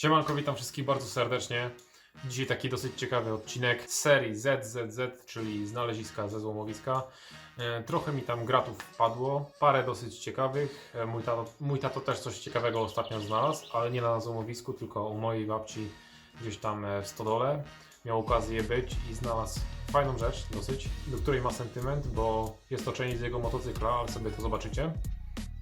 Siemanko, witam wszystkich bardzo serdecznie. Dzisiaj taki dosyć ciekawy odcinek z serii ZZZ, czyli znaleziska ze złomowiska. E, Trochę mi tam gratów wpadło, parę dosyć ciekawych. E, Mój tato, mój tato też coś ciekawego ostatnio znalazł, ale nie na złomowisku, tylko u mojej babci gdzieś tam e, w stodole. Miał okazję być i znalazł fajną rzecz dosyć, do której ma sentyment, bo jest to część z jego motocykla, ale sobie to zobaczycie.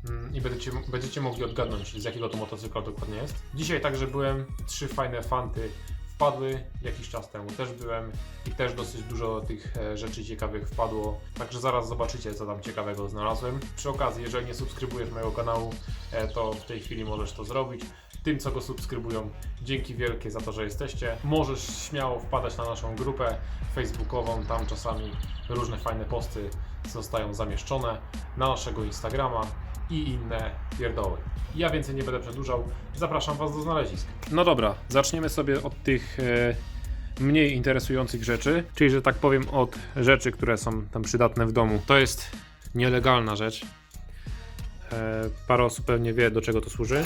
Mm, i będziecie, będziecie mogli odgadnąć, z jakiego to motocykla dokładnie jest. Dzisiaj także byłem, trzy fajne fanty wpadły jakiś czas temu też byłem i też dosyć dużo tych e, rzeczy ciekawych wpadło, także zaraz zobaczycie co tam ciekawego znalazłem. Przy okazji, jeżeli nie subskrybujesz mojego kanału, e, to w tej chwili możesz to zrobić. Tym, co go subskrybują, dzięki wielkie za to, że jesteście. Możesz śmiało wpadać na naszą grupę facebookową, tam czasami różne fajne posty zostają zamieszczone, na naszego Instagrama i inne pierdoły. Ja więcej nie będę przedłużał, zapraszam Was do znalezisk. No dobra, zaczniemy sobie od tych e, mniej interesujących rzeczy, czyli że tak powiem od rzeczy, które są tam przydatne w domu. To jest nielegalna rzecz. E, parę osób pewnie wie, do czego to służy.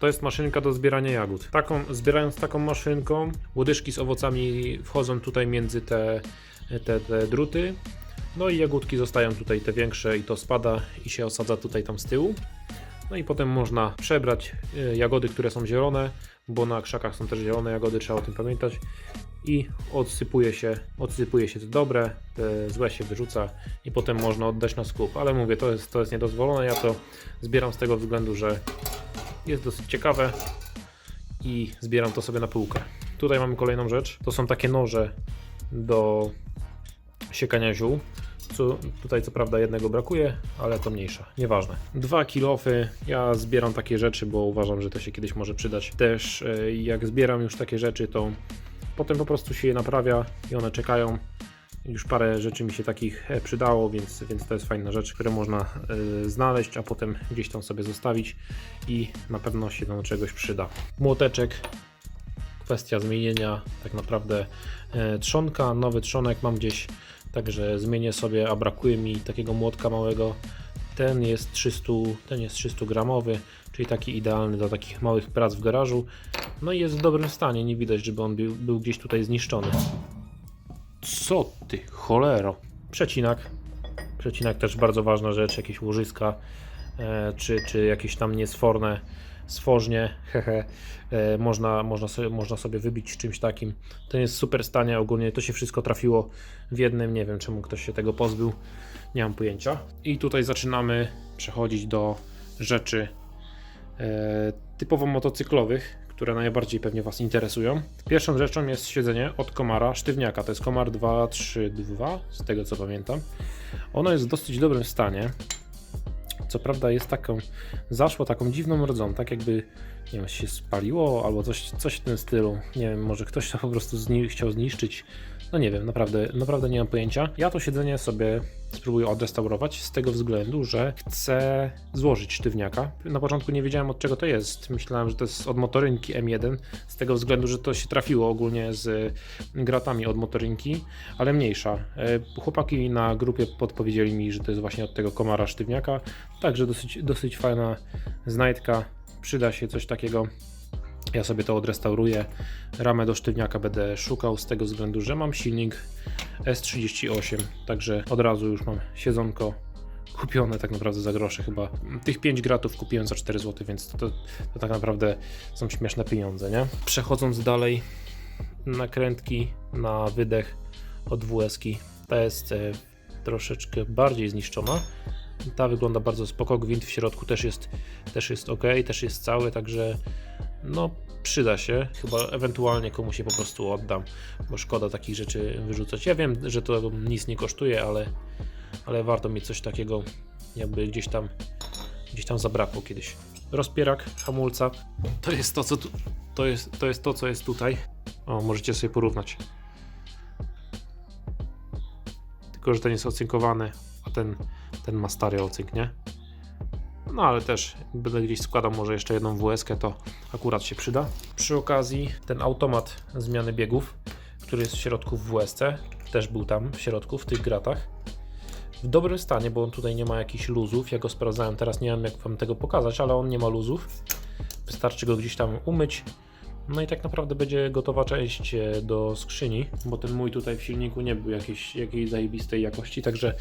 To jest maszynka do zbierania jagód. Taką, zbierając taką maszynką, łodyżki z owocami wchodzą tutaj między te, te, te druty. No i jagódki zostają tutaj te większe i to spada i się osadza tutaj tam z tyłu. No i potem można przebrać y, jagody, które są zielone, bo na krzakach są też zielone jagody, trzeba o tym pamiętać. I odsypuje się, odsypuje się te dobre, te złe się wyrzuca i potem można oddać na skup. Ale mówię, to jest, to jest niedozwolone. Ja to zbieram z tego względu, że jest dosyć ciekawe i zbieram to sobie na półkę. Tutaj mamy kolejną rzecz. To są takie noże do siekania ziół. Co, tutaj co prawda jednego brakuje, ale to mniejsza, nieważne. Dwa kilofy, ja zbieram takie rzeczy, bo uważam, że to się kiedyś może przydać. Też e, jak zbieram już takie rzeczy, to potem po prostu się je naprawia i one czekają. Już parę rzeczy mi się takich e, przydało, więc, więc to jest fajna rzecz, które można e, znaleźć, a potem gdzieś tam sobie zostawić i na pewno się do czegoś przyda. Młoteczek, kwestia zmienienia tak naprawdę e, trzonka, nowy trzonek mam gdzieś, także zmienię sobie, a brakuje mi takiego młotka małego. Ten jest 300, ten jest 300 gramowy, czyli taki idealny do takich małych prac w garażu. No i jest w dobrym stanie, nie widać, żeby on był, był gdzieś tutaj zniszczony. Co ty, cholero? Przecinak. Przecinak też bardzo ważna rzecz, jakieś łożyska, e, czy, czy jakieś tam niesforne sfożnie, hehe, e, można, można, sobie, można sobie wybić czymś takim. To jest super stanie, ogólnie to się wszystko trafiło w jednym, nie wiem czemu ktoś się tego pozbył, nie mam pojęcia. I tutaj zaczynamy przechodzić do rzeczy e, typowo motocyklowych, które najbardziej pewnie Was interesują. Pierwszą rzeczą jest siedzenie od komara sztywniaka, to jest komar 232, z tego co pamiętam. Ono jest w dosyć dobrym stanie. Co prawda jest taką, zaszło taką dziwną rodzą, tak jakby, nie wiem, się spaliło albo coś, coś w tym stylu. Nie wiem, może ktoś to po prostu zni chciał zniszczyć. No nie wiem, naprawdę, naprawdę nie mam pojęcia. Ja to siedzenie sobie spróbuję odrestaurować z tego względu, że chcę złożyć sztywniaka. Na początku nie wiedziałem od czego to jest. Myślałem, że to jest od motorynki M1, z tego względu, że to się trafiło ogólnie z gratami od motorynki, ale mniejsza. E, Chłopaki na grupie podpowiedzieli mi, że to jest właśnie od tego komara sztywniaka, także dosyć, dosyć fajna znajdka. Przyda się coś takiego. Ja sobie to odrestauruję. Ramę do sztywniaka będę szukał z tego względu, że mam silnik S38, także od razu już mam siedzonko kupione tak naprawdę za grosze chyba. Tych 5 gratów kupiłem za 4 zł, więc to, to, to tak naprawdę są śmieszne pieniądze, nie? Przechodząc dalej, nakrętki na wydech od WS-ki. Ta jest e, troszeczkę bardziej zniszczona. Ta wygląda bardzo spoko, gwint w środku też jest, też jest ok, też jest cały, także no przyda się. Chyba ewentualnie komuś je po prostu oddam, bo szkoda takich rzeczy wyrzucać. Ja wiem, że to nic nie kosztuje, ale, ale warto mieć coś takiego, jakby gdzieś tam, gdzieś tam zabrakło kiedyś. Rozpierak hamulca to jest to, co tu, to jest, to jest to, co jest tutaj. O, możecie sobie porównać. Tylko, że ten jest ocynkowany, a ten, ten ma stary ocynk, nie? No ale też będę gdzieś składał może jeszcze jedną WS, to akurat się przyda. Przy okazji ten automat zmiany biegów, który jest w środku w WSC, też był tam w środku, w tych gratach. W dobrym stanie, bo on tutaj nie ma jakichś luzów. Ja go sprawdzałem, teraz nie wiem jak wam tego pokazać, ale on nie ma luzów. Wystarczy go gdzieś tam umyć No i tak naprawdę będzie gotowa część e, do skrzyni, bo ten mój tutaj w silniku nie był jakiejś, jakiejś zajebistej jakości, także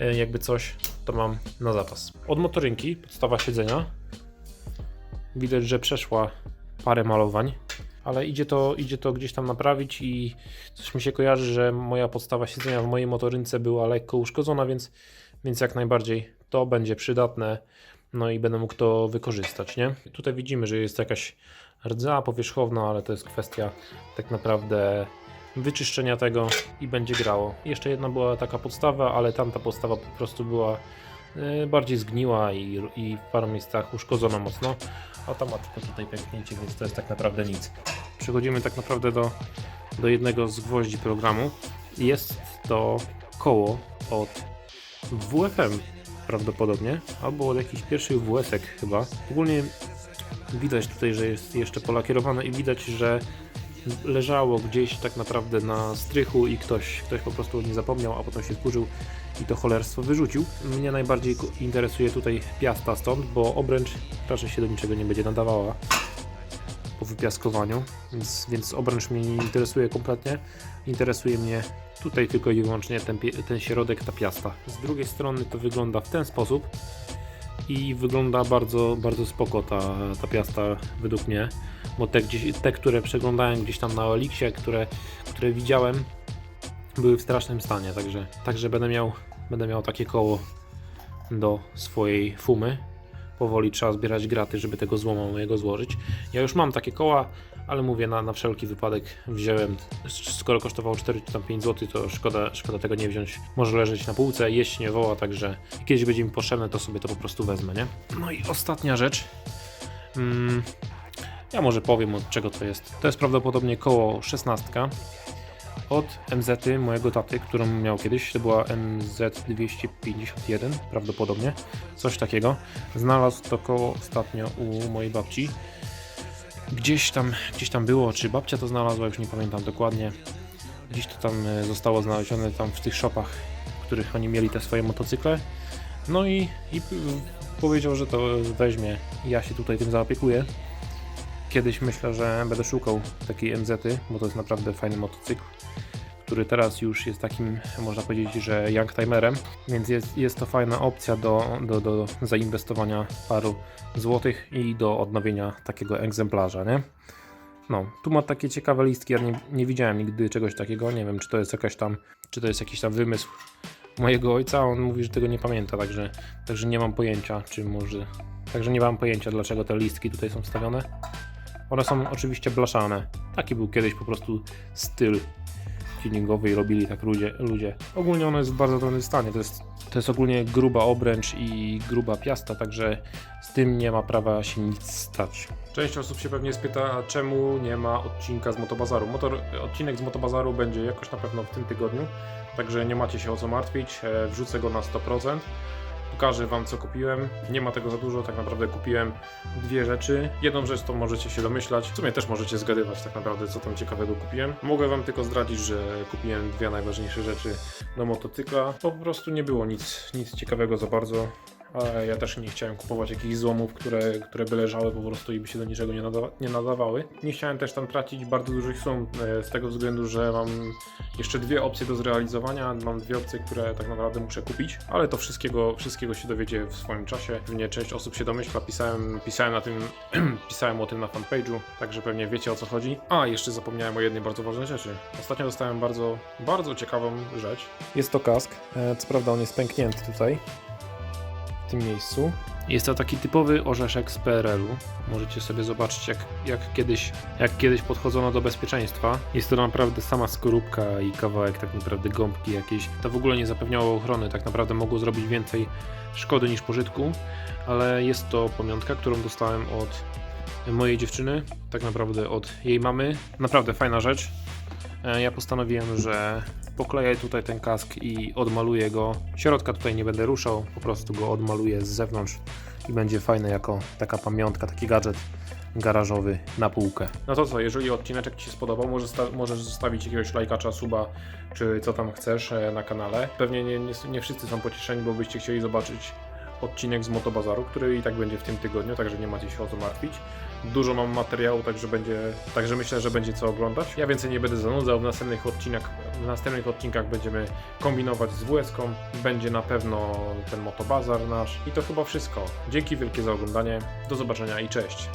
e, jakby coś to mam na zapas. Od motorynki, podstawa siedzenia. Widać, że przeszła parę malowań, ale idzie to, idzie to gdzieś tam naprawić i coś mi się kojarzy, że moja podstawa siedzenia w mojej motorynce była lekko uszkodzona, więc, więc jak najbardziej to będzie przydatne, no i będę mógł to wykorzystać, nie? Tutaj widzimy, że jest jakaś rdza powierzchowna, ale to jest kwestia tak naprawdę wyczyszczenia tego i będzie grało. Jeszcze jedna była taka podstawa, ale tamta podstawa po prostu była e, bardziej zgniła i, i w paru miejscach uszkodzona mocno, a ta ma tylko tutaj pęknięcie, więc to jest tak naprawdę nic. Przechodzimy tak naprawdę do, do jednego z gwoździ programu. Jest to koło od WFM prawdopodobnie, albo od jakichś pierwszych WS-ek chyba. Ogólnie widać tutaj, że jest jeszcze polakierowane i widać, że leżało gdzieś tak naprawdę na strychu i ktoś, ktoś po prostu nie zapomniał, a potem się wkurzył i to cholerstwo wyrzucił. Mnie najbardziej interesuje tutaj piasta stąd, bo obręcz raczej się do niczego nie będzie nadawała po wypiaskowaniu, więc, więc obręcz mnie nie interesuje kompletnie. Interesuje mnie tutaj tylko i wyłącznie ten, ten środek, ta piasta. Z drugiej strony to wygląda w ten sposób i wygląda bardzo, bardzo spoko ta, ta piasta według mnie, bo te, gdzieś, te, które przeglądałem gdzieś tam na Elixie, które, które widziałem, były w strasznym stanie, także, także będę, miał, będę miał takie koło do swojej fumy. Powoli trzeba zbierać graty, żeby tego złoma mojego złożyć. Ja już mam takie koła, ale mówię, na, na wszelki wypadek wziąłem. Skoro kosztowało 4 czy tam 5 zł, to szkoda, szkoda tego nie wziąć. Może leżeć na półce, jeść nie woła, także kiedyś będzie mi potrzebne, to sobie to po prostu wezmę, nie? No i ostatnia rzecz. Mm, ja może powiem od czego to jest. To jest prawdopodobnie koło 16 od MZ mojego taty, którą miał kiedyś. To była MZ251 prawdopodobnie. Coś takiego. Znalazł to koło ostatnio u mojej babci. Gdzieś tam, gdzieś tam było, czy babcia to znalazła, już nie pamiętam dokładnie. Gdzieś to tam e, zostało znalezione tam w tych shopach, w których oni mieli te swoje motocykle. No i, i powiedział, że to weźmie ja się tutaj tym zaopiekuję. Kiedyś myślę, że będę szukał takiej MZ-y, bo to jest naprawdę fajny motocykl, który teraz już jest takim, można powiedzieć, że youngtimerem, więc jest, jest to fajna opcja do, do, do zainwestowania paru złotych i do odnowienia takiego egzemplarza, nie? No, tu ma takie ciekawe listki, ja nie, nie widziałem nigdy czegoś takiego, nie wiem czy to jest jakaś tam, czy to jest jakiś tam wymysł mojego ojca, on mówi, że tego nie pamięta, także, także nie mam pojęcia, czy może, także nie mam pojęcia dlaczego te listki tutaj są wstawione. One są oczywiście blaszane. Taki był kiedyś po prostu styl i robili tak ludzie. ludzie. Ogólnie ono jest w bardzo dobrym stanie. To jest, to jest ogólnie gruba obręcz i gruba piasta, także z tym nie ma prawa się nic stać. Część osób się pewnie spyta, czemu nie ma odcinka z Motobazaru. Motor, odcinek z Motobazaru będzie jakoś na pewno w tym tygodniu, także nie macie się o co martwić. E, Wrzucę go na 100%. Pokażę Wam co kupiłem. Nie ma tego za dużo, tak naprawdę kupiłem dwie rzeczy. Jedną rzecz to możecie się domyślać, w sumie też możecie zgadywać tak naprawdę co tam ciekawego kupiłem. Mogę Wam tylko zdradzić, że kupiłem dwie najważniejsze rzeczy do motocykla. Po prostu nie było nic, nic ciekawego za bardzo. Ale ja też nie chciałem kupować jakichś złomów, które, które by leżały po prostu i by się do niczego nie, nie nadawały. Nie chciałem też tam tracić bardzo dużych sum e, z tego względu, że mam jeszcze dwie opcje do zrealizowania. Mam dwie opcje, które tak naprawdę muszę kupić, ale to wszystkiego, wszystkiego się dowiecie w swoim czasie. Pewnie część osób się domyśla, pisałem, pisałem, na tym, pisałem o tym na fanpage'u, także pewnie wiecie o co chodzi. A, jeszcze zapomniałem o jednej bardzo ważnej rzeczy. Ostatnio dostałem bardzo, bardzo ciekawą rzecz. Jest to kask. E, Co prawda on jest pęknięty tutaj, tym miejscu. Jest to taki typowy orzeszek z PRL-u. Możecie sobie zobaczyć, jak, jak, kiedyś, jak kiedyś podchodzono do bezpieczeństwa. Jest to naprawdę sama skorupka i kawałek tak naprawdę gąbki jakiejś. To w ogóle nie zapewniało ochrony, tak naprawdę mogło zrobić więcej szkody niż pożytku, ale jest to pamiątka, którą dostałem od mojej dziewczyny, tak naprawdę od jej mamy. Naprawdę fajna rzecz. E, Ja postanowiłem, że pokleję tutaj ten kask i odmaluję go. Środka tutaj nie będę ruszał, po prostu go odmaluję z zewnątrz i będzie fajny jako taka pamiątka, taki gadżet garażowy na półkę. No to co, jeżeli odcineczek Ci się spodobał, możesz, możesz zostawić jakiegoś lajkacza, suba, czy co tam chcesz e, na kanale. Pewnie nie, nie, nie wszyscy są pocieszeni, bo byście chcieli zobaczyć odcinek z Motobazaru, który i tak będzie w tym tygodniu, także nie macie się o co martwić. Dużo mam materiału, także będzie, także myślę, że będzie co oglądać. Ja więcej nie będę zanudzał, w następnych, odcinek, w następnych odcinkach będziemy kombinować z WS-ką, będzie na pewno ten Motobazar nasz i to chyba wszystko. Dzięki wielkie za oglądanie, do zobaczenia i cześć.